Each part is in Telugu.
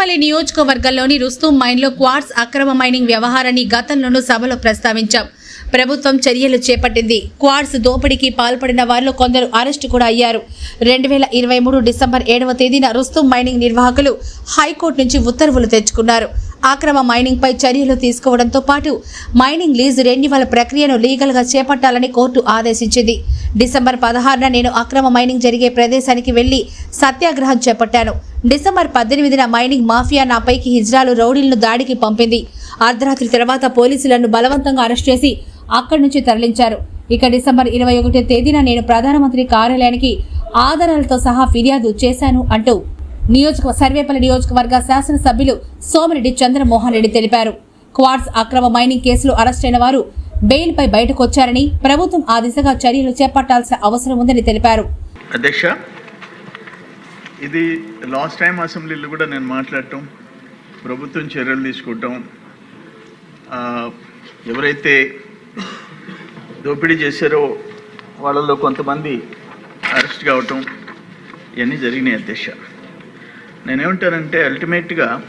తాడేపల్లి నియోజకవర్గంలోని రుస్తుం మైన్లో క్వార్ట్స్ అక్రమ మైనింగ్ వ్యవహారాన్ని గతంలోనూ సభలో ప్రస్తావించాం. ప్రభుత్వం చర్యలు చేపట్టింది. క్వార్ట్స్ దోపిడీకి పాల్పడిన వారిలో కొందరు అరెస్టు కూడా అయ్యారు. రెండు వేల ఇరవై మూడు డిసెంబర్ ఏడవ తేదీన రుస్తుం మైనింగ్ నిర్వాహకులు హైకోర్టు నుంచి ఉత్తర్వులు తెచ్చుకున్నారు. అక్రమ మైనింగ్ పై చర్యలు తీసుకోవడంతో పాటు మైనింగ్ లీజ్ రెన్యువల్ ప్రక్రియను లీగల్గా చేపట్టాలని కోర్టు ఆదేశించింది. డిసెంబర్ పదహారున నేను అక్రమ మైనింగ్ జరిగే ప్రదేశానికి వెళ్ళి సత్యాగ్రహం చేపట్టాను. డిసెంబర్ పద్దెనిమిదిన మైనింగ్ మాఫియా నాపైకి హిజ్రాలు రౌడీలను దాడికి పంపింది. అర్ధరాత్రి తర్వాత పోలీసులను బలవంతంగా అరెస్ట్ చేసి అక్కడి నుంచి తరలించారు. ఇక డిసెంబర్ ఇరవై ఒకటో తేదీన నేను ప్రధానమంత్రి కార్యాలయానికి ఆధారాలతో సహా ఫిర్యాదు చేశాను అంటూ నియోజక సర్వేపల్లి నియోజకవర్గ శాసనసభ్యులు సోమిరెడ్డి చంద్రమోహన్ రెడ్డి తెలిపారు. క్వార్ట్స్ అక్రమ మైనింగ్ కేసులో అరెస్టైన వారు బెయిల్పై బయటకు వచ్చారని ప్రభుత్వం ఆ దిశగా చర్యలు చేపట్టాల్సిన అవసరం ఉందని తెలిపారు. అధ్యక్ష ఇది లాస్ట్ టైం అసెంబ్లీలో కూడా నేను మాట్లాడటం ప్రభుత్వం చర్యలు తీసుకోవటం ఎవరైతే దోపిడీ చేశారో వాళ్ళలో కొంతమంది అరెస్ట్ కావటం ఇవన్నీ జరిగినాయి అధ్యక్ష. నేనేమంటానంటే అల్టిమేట్గా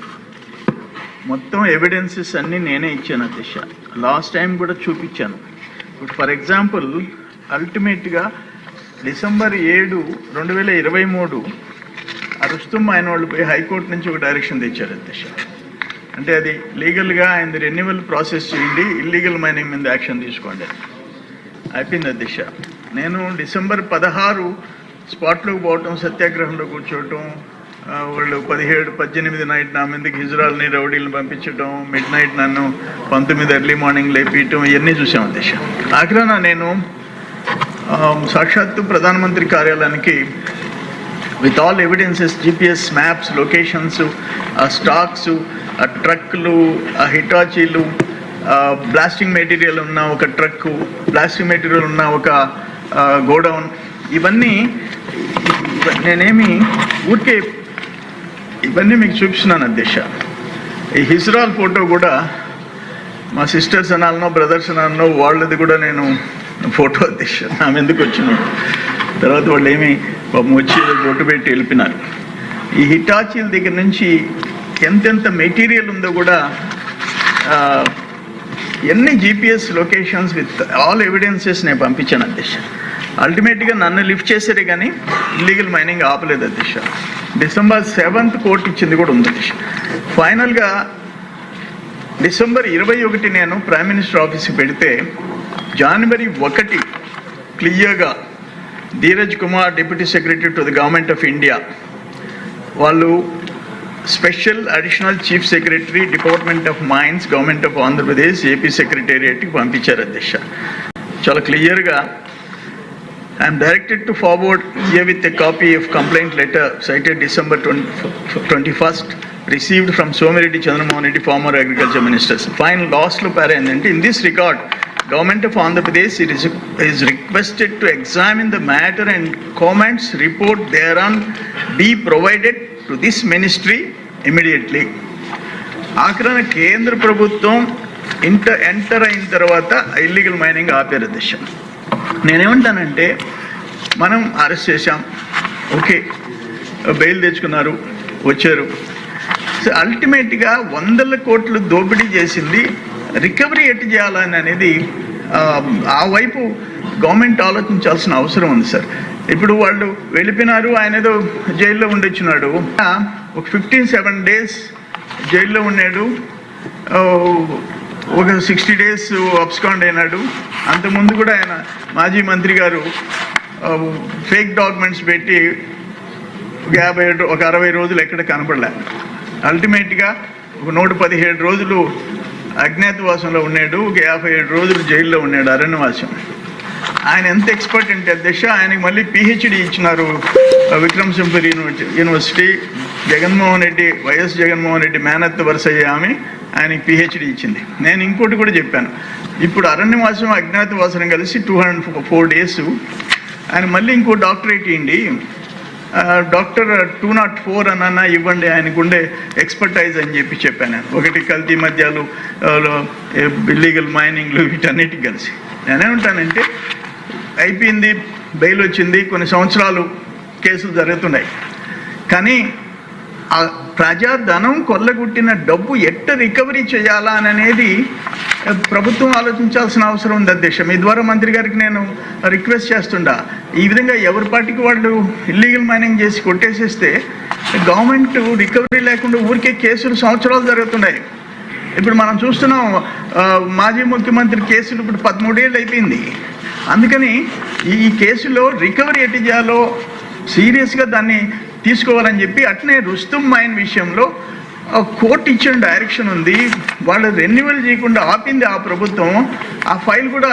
మొత్తం ఎవిడెన్సెస్ అన్నీ నేనే ఇచ్చాను అధ్యక్ష. లాస్ట్ టైం కూడా చూపించాను. ఇప్పుడు ఫర్ ఎగ్జాంపుల్ అల్టిమేట్గా డిసెంబర్ ఏడు రెండు వేల ఇరవై మూడు అరుస్తుం ఆయన వాళ్ళు పోయి హైకోర్టు నుంచి ఒక డైరెక్షన్ తెచ్చారు అధ్యక్ష. అంటే అది లీగల్గా ఆయన రెన్యువల్ ప్రాసెస్ చేయండి ఇల్లీగల్ మైనింగ్ మీద యాక్షన్ తీసుకోండి. అయిపోయింది అధ్యక్ష. నేను డిసెంబర్ పదహారు స్పాట్లోకి పోవటం సత్యాగ్రహంలో కూర్చోవటం వాళ్ళు పదిహేడు పద్దెనిమిది నైట్ నా మీదకి హిజ్రాల్ని రౌడీలను పంపించటం మిడ్ నైట్ నన్ను పంతొమ్మిది ఎర్లీ మార్నింగ్ లేపించటం ఇవన్నీ చూసాం ఉద్దేశం. ఆఖరాన నేను సాక్షాత్తు ప్రధానమంత్రి కార్యాలయానికి with all evidences GPS maps locations ఆ స్టాక్స్ ఆ ట్రక్లు ఆ హిటాచీలు బ్లాస్టింగ్ మెటీరియల్ ఉన్న ఒక ట్రక్ బ్లాస్టింగ్ మెటీరియల్ ఉన్న ఒక గోడౌన్ ఇవన్నీ నేనేమి ఊరికే ఇవన్నీ మీకు చూపిస్తున్నాను అధ్యక్ష. ఈ హిజ్రాల్ ఫోటో కూడా మా సిస్టర్స్ అనాలనో బ్రదర్స్ అనాలనో వాళ్ళది కూడా నేను ఫోటో అధ్యక్ష. ఆమె ఎందుకు వచ్చిన తర్వాత వాళ్ళు ఏమి పాపం వచ్చి బొట్టు పెట్టి వెళ్ళిపోయినారు. ఈ హిటాచీల దగ్గర నుంచి ఎంతెంత మెటీరియల్ ఉందో కూడా ఎన్ని GPS locations with all evidences నేను పంపించాను అధ్యక్ష. అల్టిమేట్గా నన్ను లిఫ్ట్ చేశారే కానీ ఇల్లీగల్ మైనింగ్ ఆపలేదు అధ్యక్ష. డిసెంబర్ సెవెంత్ కోర్టు ఇచ్చింది కూడా ఉంది అధ్యక్ష. ఫైనల్గా డిసెంబర్ ఇరవై ఒకటి నేను ప్రైమ్ మినిస్టర్ ఆఫీస్కి పెడితే జనవరి ఒకటి క్లియర్గా Dheeraj Kumar deputy secretary to the government of India వాళ్ళు special additional chief secretary department of mines government of Andhra Pradesh AP సెక్రటేరియట్కి పంపించారు అధ్యక్ష. చాలా క్లియర్గా am directed to forward here with a copy of complaint letter cited December 20 21st received from Somireddy Chandramohan Reddy, former agriculture ministers. Final last లో para in this regard, government of Andhra Pradesh it is, is requested to examine the matter and comments report thereon be provided to this ministry immediately. ఆఖరణ కేంద్ర ప్రభుత్వం ఇంటర్ ఎంటర్ అయిన తర్వాత ఇల్లీగల్ మైనింగ్ ఆపేరు దిశ నేనేమంటానంటే మనం అరెస్ట్ చేశాం. ఓకే. బెయిల్ తెచ్చుకున్నారు. వచ్చారు. సో అల్టిమేట్గా వందల కోట్లు దోపిడీ చేసింది రికవరీ ఎట్టు చేయాలని అనేది ఆ, వైపు గవర్నమెంట్ ఆలోచించాల్సిన అవసరం ఉంది సార్. ఇప్పుడు వాళ్ళు వెళ్ళిపోయినారు ఆయన ఏదో జైల్లో ఉండొచ్చున్నాడు ఒక ఫిఫ్టీన్ సెవెన్ డేస్ జైల్లో ఉన్నాడు. ఒక సిక్స్టీ డేస్ అబ్స్కాండ్ అయినాడు. అంతకుముందు కూడా ఆయన మాజీ మంత్రి గారు ఫేక్ డాక్యుమెంట్స్ పెట్టి యాభై ఒక అరవై రోజులు ఎక్కడ కనపడలే. అల్టిమేట్గా ఒక నూట పదిహేడు రోజులు అజ్ఞాతవాసంలో ఉన్నాడు ఒక యాభై ఏడు రోజులు జైల్లో ఉన్నాడు అరణ్యవాసం. ఆయన ఎంత ఎక్స్పర్ట్ అంటే అధ్యక్ష ఆయనకి మళ్ళీ పిహెచ్డి ఇచ్చినారు Vikram simple university university. Jaganmohan Reddy YS Jaganmohan Reddy మేనత్ వరుస ఆమె. ఆయనకి పిహెచ్డి ఇచ్చింది. నేను ఇంకోటి కూడా చెప్పాను. ఇప్పుడు అరణ్యవాసం అజ్ఞాతవాసం కలిసి టూ హండ్రెడ్ ఫోర్ డేస్ ఆయన మళ్ళీ ఇంకో డాక్టరేట్ ఇవ్వండి డాక్టర్ టూ నాట్ ఫోర్ అన్న ఇవ్వండి ఆయనకు ఉండే ఎక్స్పర్టైజ్ అని చెప్పి చెప్పాను ఒకటి కల్తీ మద్యాలు ఇల్లీగల్ మైనింగ్లు వీటన్నిటికి కలిసి. నేనే ఉంటానంటే అయిపోయింది బెయిల్ వచ్చింది కొన్ని సంవత్సరాలు కేసులు జరుగుతున్నాయి. కానీ ఆ ప్రజాధనం కొల్లగొట్టిన డబ్బు ఎట్ట రికవరీ చేయాలా అని అనేది ప్రభుత్వం ఆలోచించాల్సిన అవసరం ఉంది అధ్యక్ష మీ ద్వారా మంత్రి గారికి నేను రిక్వెస్ట్ చేస్తుండా ఈ విధంగా ఎవరి పార్టీకి వాళ్ళు ఇల్లీగల్ మైనింగ్ చేసి కొట్టేసేస్తే గవర్నమెంట్ రికవరీ లేకుండా ఊరికే కేసులు సంవత్సరాలు జరుగుతున్నాయి. ఇప్పుడు మనం చూస్తున్నాం మాజీ ముఖ్యమంత్రి కేసులు ఇప్పుడు పదమూడేళ్ళు అయిపోయింది. అందుకని ఈ ఈ కేసులో రికవరీ ఎట్టి చేయాలో సీరియస్గా దాన్ని తీసుకోవాలని చెప్పి అట్నే రుస్తుం మైన్ విషయంలో కోర్టు ఇచ్చిన డైరెక్షన్ ఉంది. వాళ్ళు రెన్యువల్ చేయకుండా ఆపింది ఆ ప్రభుత్వం. ఆ ఫైల్ కూడా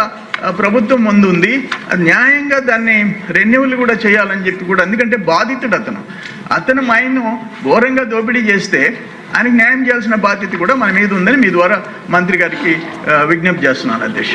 ప్రభుత్వం ముందు ఉంది. అది న్యాయంగా దాన్ని రెన్యువల్ కూడా చేయాలని చెప్పి కూడా ఎందుకంటే బాధితుడు అతను. అతను మైన్ ఘోరంగా దోపిడీ చేస్తే ఆయనకు న్యాయం చేయాల్సిన బాధ్యత కూడా మన మీద ఉందని మీ ద్వారా మంత్రి గారికి విజ్ఞప్తి చేస్తున్నాను అధ్యక్ష.